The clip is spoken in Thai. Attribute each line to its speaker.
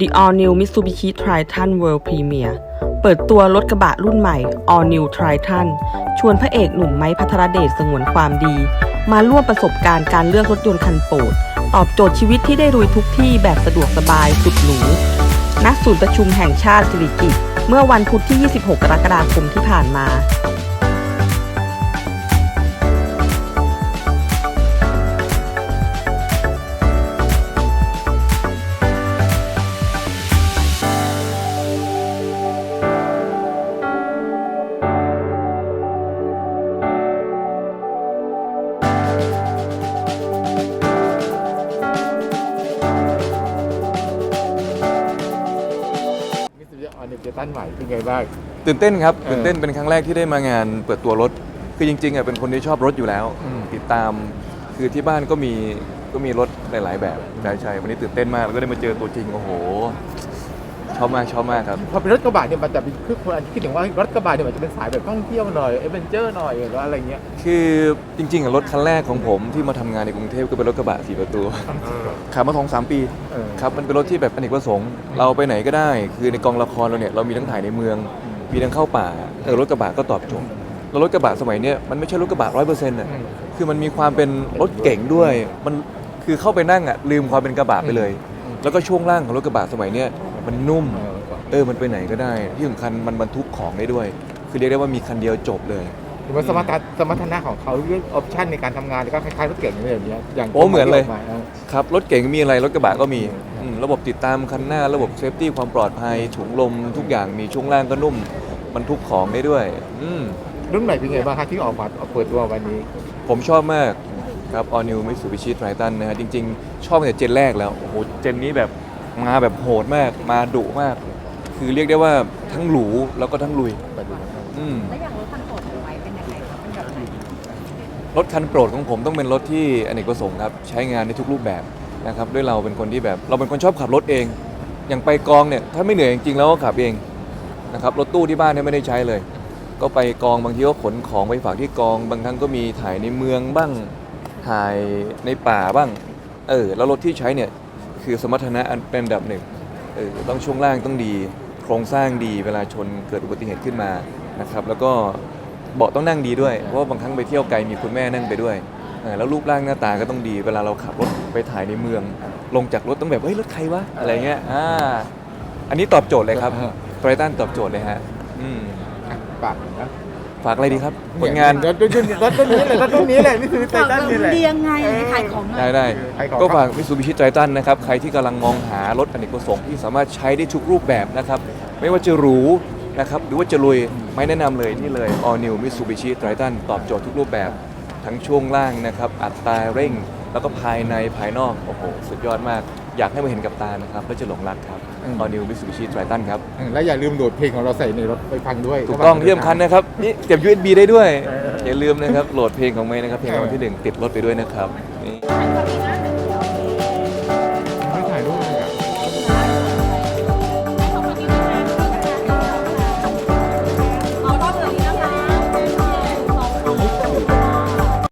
Speaker 1: The All New Mitsubishi Triton World Premier เปิดตัวรถกระบะรุ่นใหม่ All New Triton ชวนพระเอกหนุ่มไม้พัทรเดชสงวนความดี มาร่วมประสบการณ์การเลือกรถยนต์คันโปรด ตอบโจทย์ชีวิตที่ได้รุยทุกที่แบบสะดวกสบายสุดหรูณศูนย์ประชุมแห่งชาติสิริกิติ์เมื่อวันพุธที่ 26 กรกฎาคมที่ผ่านมา
Speaker 2: มิสเตอร์ออนเดตันใหม่เป็นไงบ้าง
Speaker 3: ตื่นเต้นครับ
Speaker 2: เออ
Speaker 3: ตื่นเต้นเป็นครั้งแรกที่ได้มางานเปิดตัวรถ คือจริงๆอะเป็นคนที่ชอบรถอยู่แล้ว
Speaker 2: อืม
Speaker 3: ติดตาม คือที่บ้านก็มีก็มีรถหลาย ๆ แบบใช่ใช่วันนี้ตื่นเต้นมากแล้วก็ได้มาเจอตัวจริงโอ้โห ชอบมากชอบมากครับ
Speaker 2: พอเป็นรถกระบะเนี่ยมันจะเป็นคือคนอาจจะคิดถึงว่ารถกระบะเนี่ยมันจะเป็นสายแบบท่องเที่ยวหน่อยเอเวนเจอร์หน่อยหรืออะไรเงี้ย
Speaker 3: คือจริงๆอะรถคันแรกของผมที่มาทำงานในกรุงเทพก็เป็นรถกระบะสี่ประตูขับมาสองสามปี
Speaker 2: เออ
Speaker 3: ครับมันเป็นรถที่แบบอเนกประสงค์เราไปไหนก็ได้ คือในกองละครเราเนี่ยเรามีทั้งถ่ายในเมืองมีทั้งเข้าป่าเออรถกระบะก็ตอบโจทย์แล้วรถกระบะสมัยเนี้ยมันไม่ใช่รถกระบะร้อยเปอร์เซ็นต์อะ
Speaker 2: อืม
Speaker 3: คือมันมีความเป็นรถเก่งด้วย มันคือเข้าไปนั่งอะลืมความเป็นกระบะไปเลย
Speaker 2: อืม
Speaker 3: แล้วก็ช่วงล่างของรถกระบะสมัยเนี้ยมันนุ่ม
Speaker 2: เออ
Speaker 3: เออ มันไปไหนก็ได้ ที่สำคัญมันบรรทุกของได้ด้วย คือเรียกได้ว่ามีคันเดียวจบเลย
Speaker 2: หรือว่าสมรรถนะสมรรถนะของเขาเรื่องออปชันในการทำงานก็คล้ายๆรถเก่งเลยอย่างเงี้ยอย่าง
Speaker 3: โอ้เหมือนเลย
Speaker 2: ที่กมา
Speaker 3: ครับ รถเก่งมีอะไร รถกระบะก็มี
Speaker 2: อืม
Speaker 3: อืมระบบติดตามคันหน้า ระบบเซฟตี้ความปลอดภัย ถุงลมทุกอย่างมีช่วงล่างก็นุ่ม บรรทุกของได้ด้วย อืม
Speaker 2: รุ่นใหม่เป็นไงบ้างครับที่ออกมาเปิดตัววันนี้
Speaker 3: ผมชอบมาก ครับ All New Mitsubishi Triton นะฮะจริงๆ ชอบตั้งแต่เจนแรกแล้ว โอ้โห เจนนี้แบบมาแบบโหดมาก มาดุมาก คือเรียกได้ว่าทั้งหรูแล้วก็ทั้งลุย อืม
Speaker 4: แล้วอย่างรถคันโปรดของไว้เป็นยังไงคะเป็นแบบไหน
Speaker 3: รถคันโปรดของผมต้องเป็นรถที่อเนกประสงค์ครับ ใช้งานในทุกรูปแบบนะครับด้วยเราเป็นคนที่แบบเราเป็นคนชอบขับรถเอง อย่างไปกองเนี่ยถ้าไม่เหนื่อยจริงๆแล้วก็ขับเองนะครับรถตู้ที่บ้านเนี่ยไม่ได้ใช้เลย ก็ไปกองบางทีก็ขนของไปฝากที่กอง บางครั้งก็มีถ่ายในเมืองบ้าง ถ่ายในป่าบ้าง เออ แล้วรถที่ใช้เนี่ย คือสมรรถนะอันเป็นอันดับหนึ่ง เออ ต้องช่วงล่างต้องดี โครงสร้างดี เวลาชนเกิดอุบัติเหตุขึ้นมา นะครับ แล้วก็เบาะต้องนั่งดีด้วย เพราะว่าบางครั้งไปเที่ยวไกลมีคุณแม่นั่งไปด้วยเออแล้วรูปร่างหน้าตาก็ต้องดี เวลาเราขับรถไปถ่ายในเมือง ลงจากรถต้องแบบ เฮ้ย รถใครวะ อะไรเงี้ย อ่า อันนี้ตอบโจทย์เลยครับ
Speaker 2: อ่า
Speaker 3: ไทรตันตอบโจทย์เลยฮะ อืม
Speaker 2: อะปากนะ
Speaker 3: ฝากอะไรดีครับ ผลงาน
Speaker 2: รถรุ่นรถรุ่นนี้เลยรถรุ่นนี้เลยนี่คือไททันนี่แหละ
Speaker 4: ดียังไงขายของหน่
Speaker 3: ได้
Speaker 4: อย
Speaker 3: ได้
Speaker 2: ขายของ
Speaker 3: ก็ฝากมิซูบิชิไ r ตันนะครับ ใครที่กำลังมองหารถอเนกประสงค์ที่สามารถใช้ได้ทุกรูปแบบนะครับ ไม่ว่าจะหรูนะครับ หรือว่าจะลุยไม่แนะนำเลยนี่เลย All New Mitsubishi Triton ตอบโจทย์ทุกรูปแบบ ทั้งช่วงล่างนะครับ อัตราเร่ง แล้วก็ภายในภายนอก โอ้โห สุดยอดมาก อยากให้มาเห็นกับตานะครับแล้วจะหลงรักครับ All New Mitsubishi Triton ครับ
Speaker 2: แล้วอย่าลืมโหลดเพลงของเราใส่ในรถไปฟังด้วย
Speaker 3: ถูกต้องที่สำคัญนะครับนี่เก็บ USB ได้ด้วย
Speaker 2: เออ
Speaker 3: อย่าลืมนะครับ โหลดเพลงของเมย์นะครับ เพลงรางวัลที่หนึ่งติดรถไปด้วยนะครับ